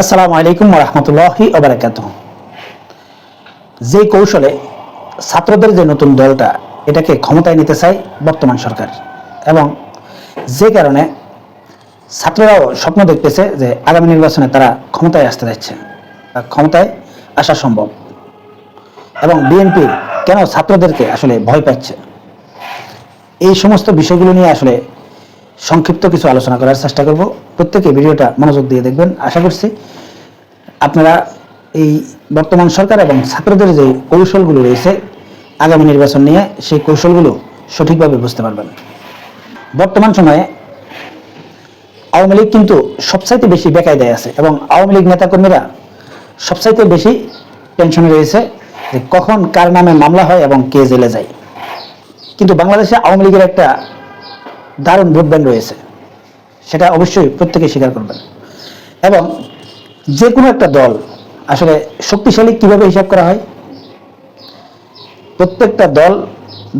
আসসালামু আলাইকুম রহমতুল্লাহি ওবরাকাত যে কৌশলে ছাত্রদের যে নতুন দলটা, এটাকে ক্ষমতায় নিতে চায় বর্তমান সরকার এবং যে কারণে ছাত্ররাও স্বপ্ন দেখতেছে যে আগামী নির্বাচনে তারা ক্ষমতায় আসতে যাচ্ছে, বা ক্ষমতায় আসা সম্ভব এবং বিএনপি কেন ছাত্রদেরকে আসলে ভয় পাচ্ছে? এই সমস্ত বিষয়গুলো নিয়ে আসলে সংক্ষিপ্ত কিছু আলোচনা করার চেষ্টা করব। প্রত্যেকে ভিডিওটা মনোযোগ দিয়ে দেখবেন। আশা করছি আপনারা এই বর্তমান সরকার এবং ছাত্রদের যে কৌশলগুলো রয়েছে, আগামী নির্বাচন নিয়ে সেই কৌশলগুলো সঠিকভাবে বুঝতে পারবেন। বর্তমান সময়ে আওয়ামী লীগ কিন্তু সবচাইতে বেশি বেকায়দায় আছে এবং আওয়ামী লীগ নেতাকর্মীরা সবচাইতে বেশি টেনশনে রয়েছে যে কখন কার নামে মামলা হয় এবং কে জেলে যায়। কিন্তু বাংলাদেশে আওয়ামী লীগের একটা দারুণ ভোট রয়েছে, সেটা অবশ্যই প্রত্যেকে স্বীকার করবেন। এবং যে কোনো একটা দল আসলে শক্তিশালী কীভাবে হিসাব করা হয়? প্রত্যেকটা দল,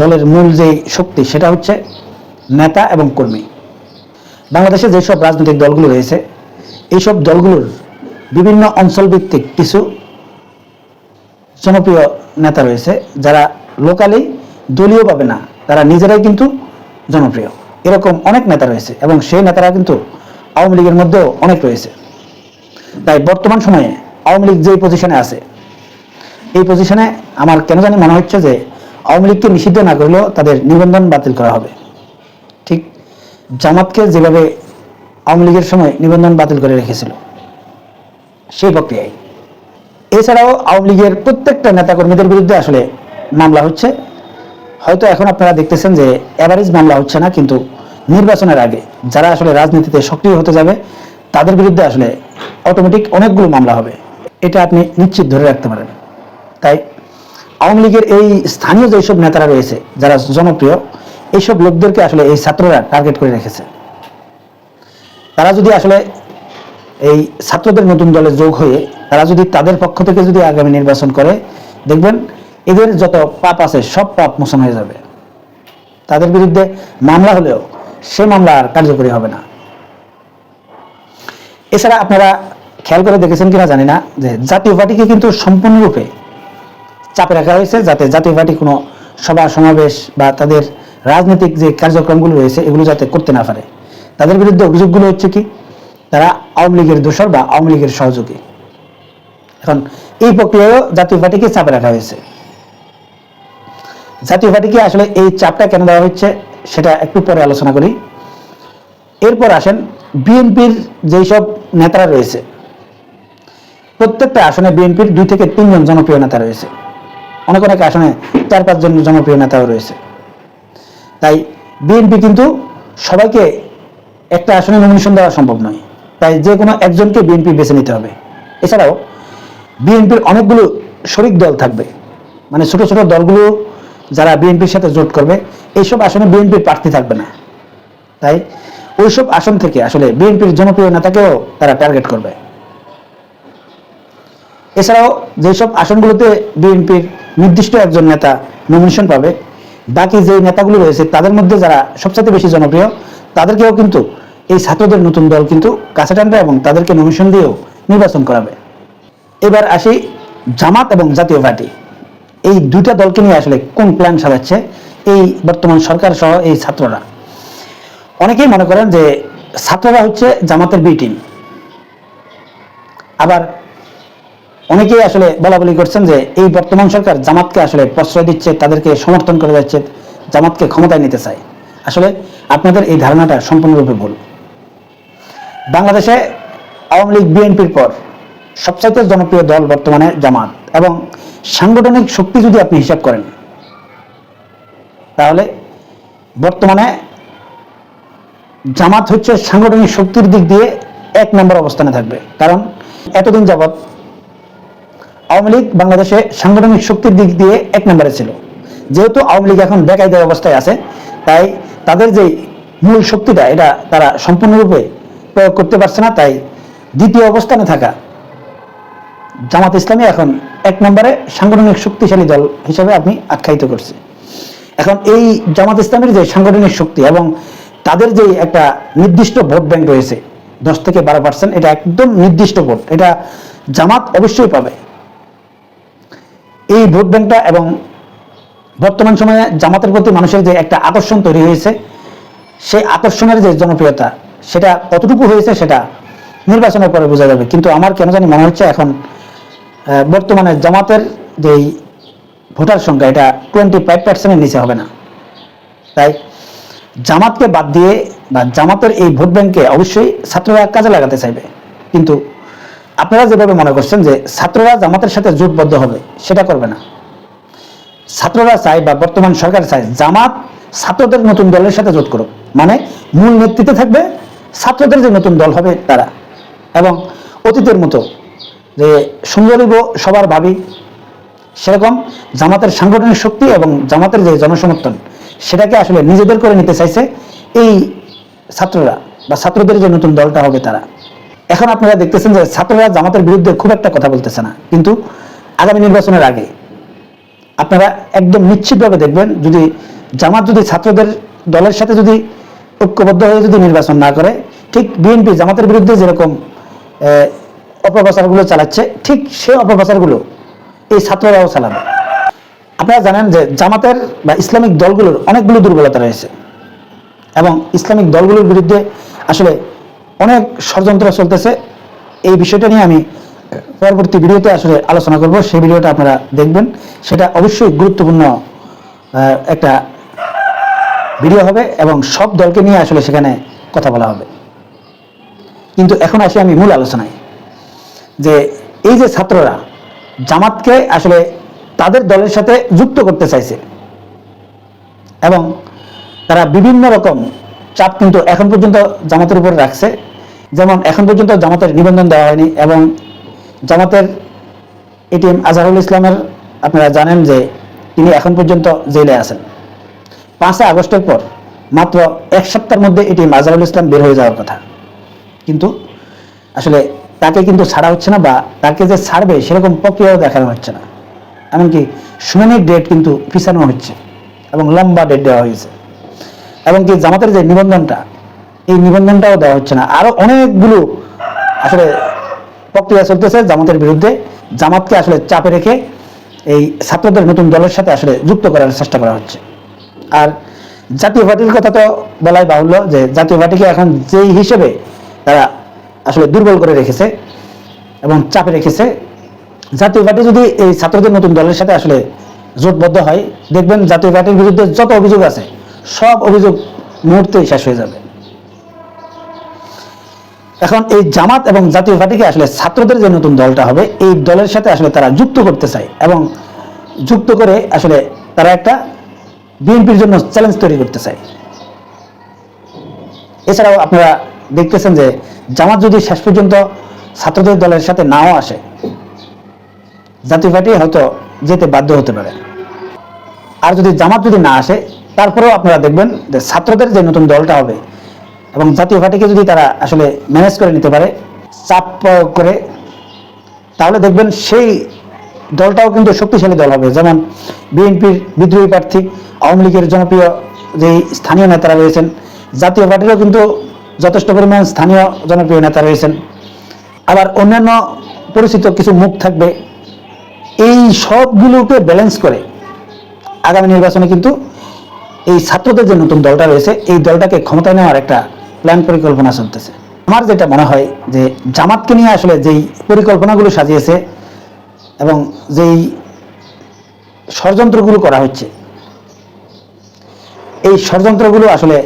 দলের মূল যে শক্তি, সেটা হচ্ছে নেতা এবং কর্মী। বাংলাদেশে যেসব রাজনৈতিক দলগুলো রয়েছে, এইসব দলগুলোর বিভিন্ন অঞ্চল ভিত্তিক কিছু জনপ্রিয় নেতা রয়েছে, যারা লোকালি দলীয় পাবে না, তারা নিজেরাই কিন্তু জনপ্রিয়। এরকম অনেক নেতা রয়েছে এবং সেই নেতারা কিন্তু আওয়ামী লীগের মধ্যেও অনেক রয়েছে। তাই বর্তমান সময়ে আওয়ামী লীগ যেই পজিশনে আছে, এই পজিশনে আমার কেন জানি মনে হচ্ছে যে আওয়ামী লীগকে নিষিদ্ধ না করলেও তাদের নিবন্ধন বাতিল করা হবে। ঠিক জামাতকে যেভাবে আওয়ামী লীগের সময় নিবন্ধন বাতিল করে রেখেছিল, সেই প্রক্রিয়ায়। এছাড়াও আওয়ামী লীগের প্রত্যেকটা নেতাকর্মীদের বিরুদ্ধে আসলে মামলা হচ্ছে। হয়তো এখন আপনারা দেখতেছেন যে অ্যাভারেজ মামলা হচ্ছে না, কিন্তু নির্বাচনের আগে যারা আসলে রাজনীতিতে সক্রিয় হতে যাবে, তাদের বিরুদ্ধে আসলে অটোমেটিক অনেকগুলো মামলা হবে। এটা আপনি নিশ্চিত ধরে রাখতে পারেন। তাই আওয়ামী লীগের এই স্থানীয় যেসব নেতারা রয়েছে, যারা জনপ্রিয় এইসব লোকদেরকে আসলে এই ছাত্ররা টার্গেট করে রেখেছে। তারা যদি আসলে এই ছাত্রদের নতুন দলে যোগ হয়ে, তারা যদি তাদের পক্ষ থেকে যদি আগামী নির্বাচন করে, দেখবেন এদের যত পাপ আছে, সব পাপ মোচন হয়ে যাবে। তাদের বিরুদ্ধে মামলা হলেও সে মামলা আর কার্যকরী হবে না। এছাড়া আপনারা খেয়াল করে দেখেছেন কিনা জানি না যে জাতীয় পার্টিকে কিন্তু সম্পূর্ণরূপে চাপে রাখা হয়েছে যাতে জাতীয় পার্টি কোনো সভা, সমাবেশ বা তাদের রাজনৈতিক যে কার্যক্রমগুলো রয়েছে এগুলো যাতে করতে না পারে। তাদের বিরুদ্ধে অভিযোগগুলো হচ্ছে কি, তারা আওয়ামী লীগের দোষর বা আওয়ামী লীগের সহযোগী। এখন এই প্রক্রিয়ায়ও জাতীয় পার্টিকে চাপে রাখা হয়েছে। জাতীয় পার্টিকে আসলে এই চাপটা কেন দেওয়া হচ্ছে? সেটা একটু পরে আলোচনা করি। এরপর আসেন বিএনপির যেই সব নেতারা রয়েছে। প্রত্যেকটা আসনে বিএনপির দুই থেকে তিনজন জনপ্রিয় নেতা রয়েছে। অনেক অনেক আসনে চার পাঁচজন জনপ্রিয় নেতাও রয়েছে। তাই বিএনপি কিন্তু সবাইকে একটা আসনে নমিনেশন দেওয়া সম্ভব নয়। তাই যে কোনো একজনকে বিএনপি বেছে নিতে হবে। এছাড়াও বিএনপির অনেকগুলো শরিক দল থাকবে। মানে ছোট ছোট দলগুলো যারা বিএনপির সাথে জোট করবে, এইসব আসনে বিএনপির প্রার্থী থাকবে না। তাই ওইসব আসন থেকে আসলে বিএনপির জনপ্রিয় নেতাকেও তারা টার্গেট করবে। এছাড়াও যেসব আসনগুলোতে বিএনপির নির্দিষ্ট একজন নেতা নমিনেশন পাবে, বাকি যে নেতাগুলো রয়েছে, তাদের মধ্যে যারা সবচেয়ে বেশি জনপ্রিয়, তাদেরকেও কিন্তু এই ছাত্রদের নতুন দল কিন্তু কাছে টানবে এবং তাদেরকে নমিনেশন দিয়েও নির্বাচন করাবে। এবার আসি জামাত এবং জাতীয় পার্টি। এই দুইটা দলকে নিয়ে আসলে কোন প্ল্যান সাজাচ্ছে এই বর্তমান সরকার সহ এই ছাত্ররা? অনেকেই মনে করেন যে ছাত্ররা হচ্ছে জামাতের বি টিম আবার অনেকেই আসলে বলা বলি করছেন যে এই বর্তমান সরকার জামাতকে আসলে প্রশ্রয় দিচ্ছে, তাদেরকে সমর্থন করে যাচ্ছে, জামাতকে ক্ষমতায় নিতে চায়। আসলে আপনাদের এই ধারণাটা সম্পূর্ণরূপে ভুল। বাংলাদেশে আওয়ামী লীগ বিএনপির পর সবচাইতে জনপ্রিয় দল বর্তমানে জামাত এবং সাংগঠনিক শক্তি যদি আপনি হিসাব করেন, তাহলে বর্তমানে জামাত হচ্ছে সাংগঠনিক শক্তির দিক দিয়ে এক নম্বর অবস্থানে থাকবে। কারণ এতদিন যাবৎ আওয়ামী লীগ বাংলাদেশে সাংগঠনিক শক্তির দিক দিয়ে এক নম্বরে ছিল। যেহেতু আওয়ামী লীগ এখন বেকায়দার অবস্থায় আছে, তাই তাদের যে মূল শক্তিটা, এটা তারা সম্পূর্ণরূপে প্রয়োগ করতে পারছে না, তাই দ্বিতীয় অবস্থানে থাকা জামাত ইসলামী এখন এক নম্বরে সাংগঠনিক শক্তিশালী দল হিসেবে আপনি আখ্যায়িত করছে। এখন এই জামাত ইসলামের যে সাংগঠনিক শক্তি এবং তাদের যে একটা নির্দিষ্ট ভোট ব্যাংক রয়েছে, দশ থেকে বারো পার্সেন্ট, এটা একদম নির্দিষ্ট ভোট, এটা জামাত অবশ্যই পাবে। এই ভোট ব্যাংকটা এবং বর্তমান সময়ে জামাতের প্রতি মানুষের যে একটা আকর্ষণ তৈরি হয়েছে, সেই আকর্ষণের যে জনপ্রিয়তা, সেটা কতটুকু হয়েছে সেটা নির্বাচনের পরে বোঝা যাবে। কিন্তু আমার কেন জানি মনে হচ্ছে এখন বর্তমানে জামাতের যেই ভোটার সংখ্যা, এটা টোয়েন্টি ফাইভ পার্সেন্টের নিচে হবে না। তাই জামাতকে বাদ দিয়ে বা জামাতের এই ভোট ব্যাংকে অবশ্যই ছাত্ররা কাজে লাগাতে চাইবে। কিন্তু আপনারা যেভাবে মনে করছেন যে ছাত্ররা জামাতের সাথে জোটবদ্ধ হবে, সেটা করবে না। ছাত্ররা চায় বা বর্তমান সরকার চায় জামাত ছাত্রদের নতুন দলের সাথে জোট করুক। মানে মূল নেতৃত্বে থাকবে ছাত্রদের যে নতুন দল হবে তারা। এবং অতীতের মতো যে সুন্দরীব সবার ভাবি, সেরকম জামাতের সাংগঠনিক শক্তি এবং জামাতের যে জনসমর্থন, সেটাকে আসলে নিজেদের করে নিতে চাইছে এই ছাত্ররা বা ছাত্রদের যে নতুন দলটা হবে তারা। এখন আপনারা দেখতেছেন যে ছাত্ররা জামাতের বিরুদ্ধে খুব একটা কথা বলতেছে না, কিন্তু আগামী নির্বাচনের আগে আপনারা একদম নিশ্চিতভাবে দেখবেন যদি জামাত যদি ছাত্রদের দলের সাথে যদি ঐক্যবদ্ধ হয়ে যদি নির্বাচন না করে, ঠিক বিএনপি জামাতের বিরুদ্ধে যেরকম অপপ্রচারগুলো চালাচ্ছে, ঠিক সেই অপপ্রচারগুলো এই ছাত্ররাও চালাবে। আপনারা জানেন যে জামাতের বা ইসলামিক দলগুলোর অনেকগুলো দুর্বলতা রয়েছে এবং ইসলামিক দলগুলোর বিরুদ্ধে আসলে অনেক ষড়যন্ত্র চলতেছে। এই বিষয়টা নিয়ে আমি পরবর্তী ভিডিওতে আসলে আলোচনা করব। সেই ভিডিওটা আপনারা দেখবেন। সেটা অবশ্যই গুরুত্বপূর্ণ একটা ভিডিও হবে এবং সব দলকে নিয়ে আসলে সেখানে কথা বলা হবে। কিন্তু এখন আসি আমি মূল আলোচনায়। যে এই যে ছাত্ররা জামাতকে আসলে তাদের দলের সাথে যুক্ত করতে চাইছে এবং তারা বিভিন্ন রকম চাপ কিন্তু এখন পর্যন্ত জামাতের উপর রাখছে। যেমন এখন পর্যন্ত জামাতের নিবন্ধন দেওয়া হয়নি এবং জামাতের এটিএম আজহারুল ইসলামের আপনারা জানেন যে তিনি এখন পর্যন্ত জেলে আছেন। পাঁচই আগস্টের পর মাত্র এক সপ্তাহের মধ্যে এটিএম আজহারুল ইসলাম বের হয়ে যাওয়ার কথা। কিন্তু আসলে তাকে কিন্তু ছাড়া হচ্ছে না বা তাকে যে ছাড়বে সেরকম প্রক্রিয়াও দেখানো হচ্ছে না। এমনকি শুনানির ডেট কিন্তু পিছানো হচ্ছে এবং লম্বা ডেট দেওয়া হয়েছে। এবং কি জামাতের যে নিবন্ধনটা, এই নিবন্ধনটাও দেওয়া হচ্ছে না। আরও অনেকগুলো আসলে প্রক্রিয়া চলতেছে জামাতের বিরুদ্ধে। জামাতকে আসলে চাপে রেখে এই ছাত্রদের নতুন দলের সাথে আসলে যুক্ত করার চেষ্টা করা হচ্ছে। আর জাতীয় পার্টির কথা তো বলাই বাহুল্য যে জাতীয় পার্টিকে এখন যেই হিসেবে তারা আসলে দুর্বল করে রেখেছে এবং চাপে রেখেছে। জাতীয় পার্টি যদি এই ছাত্রদের নতুন দলের সাথে আসলে জোটবদ্ধ হয়, দেখবেন জাতীয় পার্টির বিরুদ্ধে যত অভিযোগ আছে, সব অভিযোগ মুহূর্তেই শেষ হয়ে যাবে। এখন এই জামাত এবং জাতীয় পার্টিকে আসলে ছাত্রদের যে নতুন দলটা হবে, এই দলের সাথে আসলে তারা যুক্ত করতে চায় এবং যুক্ত করে আসলে তারা একটা বিএনপির জন্য চ্যালেঞ্জ তৈরি করতে চায়। এছাড়াও আপনারা দেখতেছেন যে জামাত যদি শেষ পর্যন্ত ছাত্রদের দলের সাথে নাও আসে, জাতীয় পার্টি হয়তো যেতে বাধ্য হতে পারে। আর যদি জামাত যদি না আসে, তারপরেও আপনারা দেখবেন যে ছাত্রদের যে নতুন দলটা হবে এবং জাতীয় পার্টিকে যদি তারা আসলে ম্যানেজ করে নিতে পারে, চাপ করে, তাহলে দেখবেন সেই দলটাও কিন্তু শক্তিশালী দল হবে। যেমন বিএনপির বিদ্রোহী প্রার্থী, আওয়ামী লীগের জনপ্রিয় যে স্থানীয় নেতারা রয়েছেন, জাতীয় পার্টিরও কিন্তু যথেষ্ট পরিমাণ স্থানীয় জনপ্রিয় নেতা রয়েছেন। আবার অন্যান্য পরিচিত কিছু মুখ থাকবে। এই সবগুলোকে ব্যালেন্স করে আগামী নির্বাচনে কিন্তু এই ছাত্রদের যে নতুন দলটা রয়েছে, এই দলটাকে ক্ষমতায় নেওয়ার একটা প্ল্যান পরিকল্পনা চলতেছে। আমার যেটা মনে হয় যে জামাতকে নিয়ে আসলে যেই পরিকল্পনাগুলো সাজিয়েছে এবং যেই ষড়যন্ত্রগুলো করা হচ্ছে, এই ষড়যন্ত্রগুলো আসলে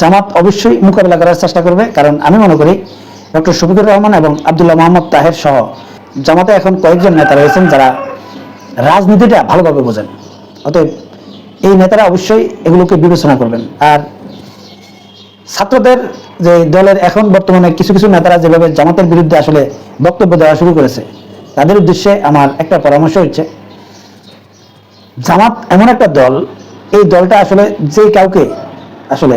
জামাত অবশ্যই মোকাবেলা করার চেষ্টা করবে, কারণ আমি মনে করি ডক্টর শফিকুর রহমান এবং আবদুল্লাহ মোহাম্মদ তাহের সহ জামাতে এখন কয়েকজন নেতা রয়েছেন যারা রাজনীতিটা ভালোভাবে বোঝেন। অতএব এই নেতারা অবশ্যই এগুলোকে বিবেচনা করবেন। আর ছাত্রদের যে দলের এখন বর্তমানে কিছু কিছু নেতারা যেভাবে জামাতের বিরুদ্ধে আসলে বক্তব্য দেওয়া শুরু করেছে, তাদের উদ্দেশ্যে আমার একটা পরামর্শ হচ্ছে, জামাত এমন একটা দল, এই দলটা আসলে যে কাউকে আসলে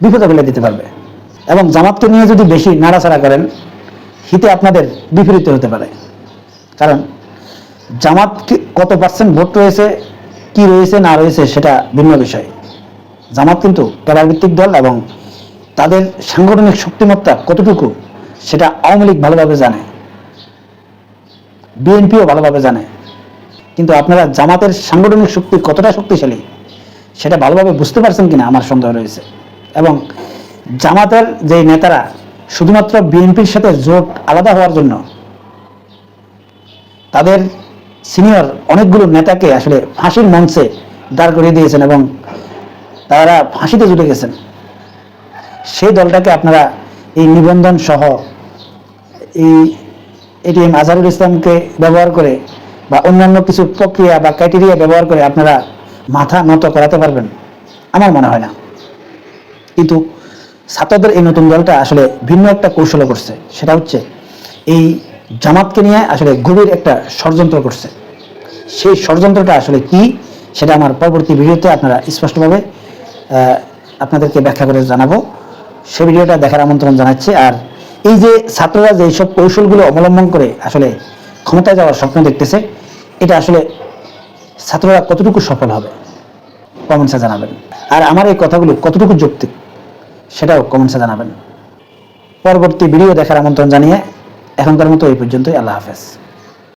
বিপদে ফেলে দিতে পারবে। এবং জামাতকে নিয়ে যদি বেশি নাড়াচাড়া করেন, হিতে আপনাদের বিপরীত হতে পারে। কারণ জামাত কত পার্সেন্ট ভোট রয়েছে, কি রয়েছে, না রয়েছে, সেটা ভিন্ন বিষয়। জামাত কিন্তু ক্যাডার ভিত্তিক দল এবং তাদের সাংগঠনিক শক্তিমত্তা কতটুকু, সেটা আওয়ামী লীগ ভালোভাবে জানে। বিএনপিও ভালোভাবে জানে। কিন্তু আপনারা জামাতের সাংগঠনিক শক্তি কতটা শক্তিশালী, সেটা ভালোভাবে বুঝতে পারছেন কিনা, আমার সন্দেহ রয়েছে। এবং জামাতের যে নেতারা, শুধুমাত্র বিএনপির সাথে জোট আলাদা হওয়ার জন্য, তাদের সিনিয়র অনেকগুলো নেতাকে আসলে ফাঁসির মঞ্চে দাঁড় করিয়ে দিয়েছেন এবং তারা ফাঁসিতে জুটে গেছেন। সেই দলটাকে আপনারা এই নিবন্ধন সহ এই এটিএম আজহারুল ইসলামকে ব্যবহার করে বা অন্যান্য কিছু প্রক্রিয়া বা ক্রাইটেরিয়া ব্যবহার করে আপনারা মাথা নত করাতে পারবেন, আমার মনে হয় না। কিন্তু ছাত্রদের এই নতুন দলটা আসলে ভিন্ন একটা কৌশল করছে। সেটা হচ্ছে এই জামাতকে নিয়ে আসলে গভীর একটা ষড়যন্ত্র করছে। সেই ষড়যন্ত্রটা আসলে কি, সেটা আমার পরবর্তী ভিডিওতে আপনারা স্পষ্টভাবে আপনাদেরকে ব্যাখ্যা করে জানাব। সে ভিডিওটা দেখার আমন্ত্রণ জানাচ্ছি। আর এই যে ছাত্ররা যে সব কৌশলগুলো অবলম্বন করে আসলে ক্ষমতায় যাওয়ার স্বপ্ন দেখতেছে, এটা আসলে ছাত্ররা কতটুকু সফল হবে? কমেন্টসে জানাবেন। আর আমার এই কথাগুলো কতটুকু যৌক্তিক? সেটাও কমেন্টসে জানাবেন। পরবর্তী ভিডিও দেখার আমন্ত্রণ জানিয়ে এখনকার মতো এই পর্যন্তই আল্লাহ হাফেজ।